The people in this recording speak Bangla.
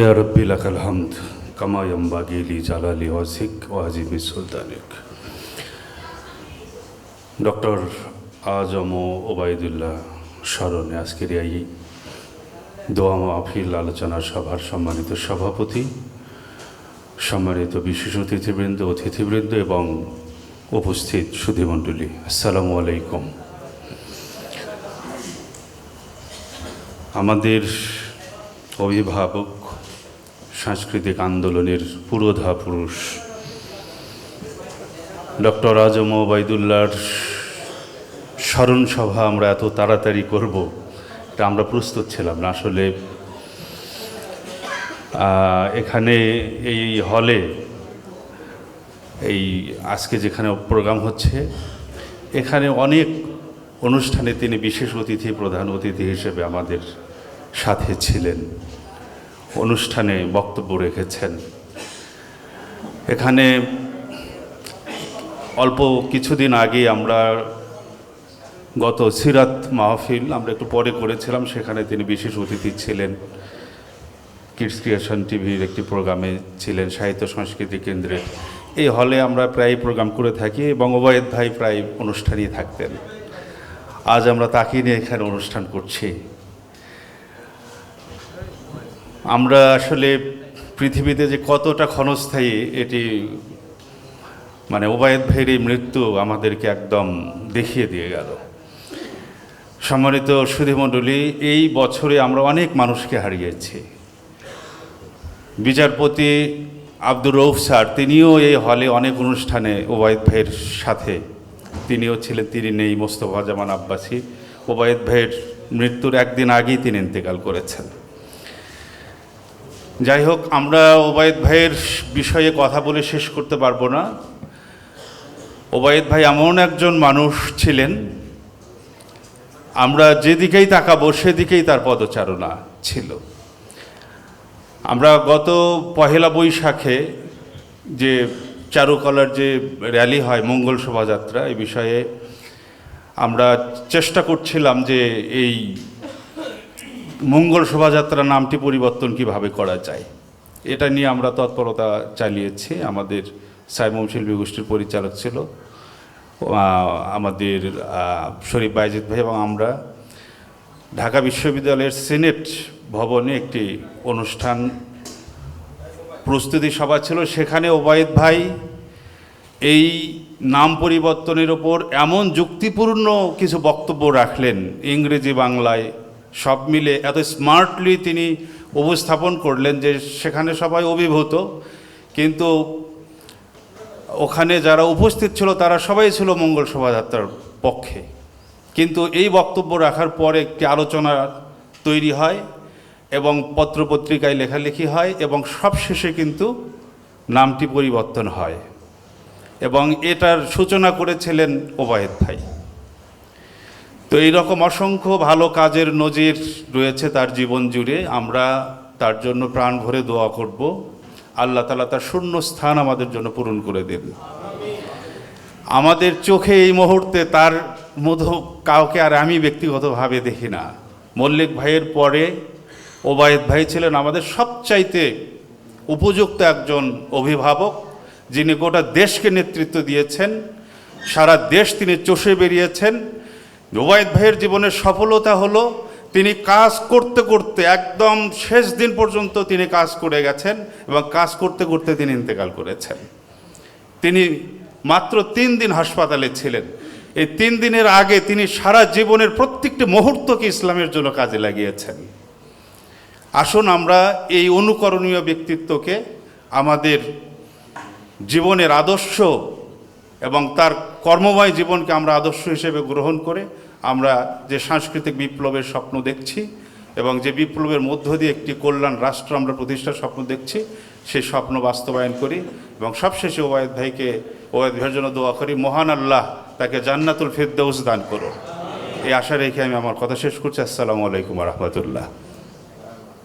ইয়া রব্বি লাকাল হামদ, কামা ইয়ামবাগি লি জালালি ওয়াজিক ওয়া আজিমি সুলতানিক। ডক্টর আজম ওবায়দুল্লাহ স্মরণে আজকের এই দোয়া মাহফিল আলোচনা সভার সম্মানিত সভাপতি, সম্মানিত বিশেষ অতিথিবৃন্দ অতিথিবৃন্দ এবং উপস্থিত সুধীমণ্ডলী, আসসালামু আলাইকুম। আমাদের অভিভাবক সাংস্কৃতিক আন্দোলনের পুরোধা পুরুষ ডক্টর আজম ওবায়দুল্লাহর স্মরণ সভা আমরা এত তাড়াতাড়ি করব, এটা আমরা প্রস্তুত ছিলাম না। আসলে এখানে এই হলে, এই আজকে যেখানে প্রোগ্রাম হচ্ছে, এখানে অনেক অনুষ্ঠানে তিনি বিশেষ অতিথি, প্রধান অতিথি হিসেবে আমাদের সাথে ছিলেন। অনুষ্ঠানে বক্তব্য রেখেছেন। এখানে অল্প কিছুদিন আগে আমরা গত সিরাত মাহফিল আমরা একটু পরে করেছিলাম, সেখানে তিনি বিশেষ অতিথি ছিলেন। কিডস ক্রিয়েশন টিভির একটি প্রোগ্রামে ছিলেন, সাহিত্য সংস্কৃতি কেন্দ্রে এই হলে আমরা প্রায় প্রোগ্রাম করে থাকি এবং ওবায়দ ভাই প্রায় অনুষ্ঠানই থাকতেন। আজ আমরা তাকে নিয়ে এখানে অনুষ্ঠান করছি। আমরা আসলে পৃথিবীতে যে কতটা ক্ষণস্থায়ী এটি মানে ওবায়দ ভাইয়ের এই মৃত্যু আমাদেরকে একদম দেখিয়ে দিয়ে গেল। সম্মানিত সুধীমণ্ডলী, এই বছরে আমরা অনেক মানুষকে হারিয়েছি। বিচারপতি আব্দুর রৌফ স্যার, তিনিও এই হলে অনেক অনুষ্ঠানে ওবায়দ ভাইয়ের সাথে। তিনিও ছিলেন, তিনি নেই, মোস্তফা জামান আব্বাসী। ওবায়দ ভাইয়ের মৃত্যুর একদিন আগেই তিনি ইন্তেকাল করেছেন। যাই হোক, আমরা ওবায়দ ভাইয়ের বিষয়ে কথা বলে শেষ করতে পারব না। ওবায়দ ভাই এমন একজন মানুষ ছিলেন, আমরা যেদিকেই তাকাবো সেদিকেই তার পদচারণা ছিল। আমরা গত পহেলা বৈশাখে যে চারুকলার যে র্যালি হয় মঙ্গল শোভাযাত্রা এই বিষয়ে আমরা চেষ্টা করছিলাম যে এই মঙ্গল শোভাযাত্রা নামটি পরিবর্তন কীভাবে করা যায়? এটা নিয়ে আমরা তৎপরতা চালিয়েছি। আমাদের সাইমম শিল্পী গোষ্ঠীর পরিচালক ছিল আমাদের শরীফ বাইজিৎ ভাই এবং আমরা। ঢাকা বিশ্ববিদ্যালয়ের সিনেট ভবনে একটি অনুষ্ঠান প্রস্তুতি সভা ছিল। সেখানে ওবায়দ ভাই এই নাম পরিবর্তনের ওপর এমন যুক্তিপূর্ণ কিছু বক্তব্য রাখলেন ইংরেজি বাংলায়। সব মিলে এত স্মার্টলি তিনি উপস্থাপন করলেন যে সেখানে সবাই অভিভূত। কিন্তু ওখানে যারা উপস্থিত ছিল তারা সবাই ছিল মঙ্গল শোভাযাত্রার পক্ষে। কিন্তু এই বক্তব্য রাখার পর একটি আলোচনা তৈরি হয় এবং পত্রপত্রিকায় লেখালেখি হয় এবং সবশেষে কিন্তু নামটি পরিবর্তন হয়। এবং এটার সূচনা করেছিলেন ওবায়দ ভাই। তো এইরকম অসংখ্য ভালো কাজের নজির রয়েছে তার জীবন জুড়ে। আমরা তার জন্য প্রাণ ভরে দোয়া করব। আল্লাহ তালা তার শূন্য স্থান আমাদের জন্য পূরণ করে দেন। আমাদের চোখে এই মুহূর্তে তার মধ্যে কাউকে আর আমি ব্যক্তিগতভাবে দেখি না। মল্লিক ভাইয়ের পরে ওবায়দ ভাই ছিলেন আমাদের সবচাইতে উপযুক্ত একজন অভিভাবক। যিনি গোটা দেশকে নেতৃত্ব দিয়েছেন। সারা দেশ তিনি চষে বেরিয়েছেন। ওবায়দ ভাইয়ের জীবনের সফলতা হলো তিনি কাজ করতে করতে একদম শেষ দিন পর্যন্ত তিনি কাজ করে গেছেন এবং কাজ করতে করতে তিনি ইন্তেকাল করেছেন। তিনি মাত্র তিন দিন হাসপাতালে ছিলেন। এই তিন দিনের আগে তিনি সারা জীবনের প্রত্যেকটি মুহূর্তকে ইসলামের জন্য কাজে লাগিয়েছেন। আসুন আমরা এই অনুকরণীয় ব্যক্তিত্বকে আমাদের জীবনের আদর্শ এবং তার কর্মময় জীবনকে আমরা আদর্শ হিসেবে গ্রহণ করে আমরা যে সাংস্কৃতিক বিপ্লবের স্বপ্ন দেখছি এবং যে বিপ্লবের মধ্য দিয়ে একটি কল্যাণ রাষ্ট্র আমরা প্রতিষ্ঠার স্বপ্ন দেখছি, সেই স্বপ্ন বাস্তবায়ন করি এবং সবশেষে ওয়ায়দ ভাইকে ওয়ায়দ ভাইয়ের জন্য দোয়া করি, মহান আল্লাহ তাকে জান্নাতুল ফেরদৌস দান করো এই আশা রেখে আমি আমার কথা শেষ করছি। আসসালামু আলাইকুম রহমতুল্লাহ।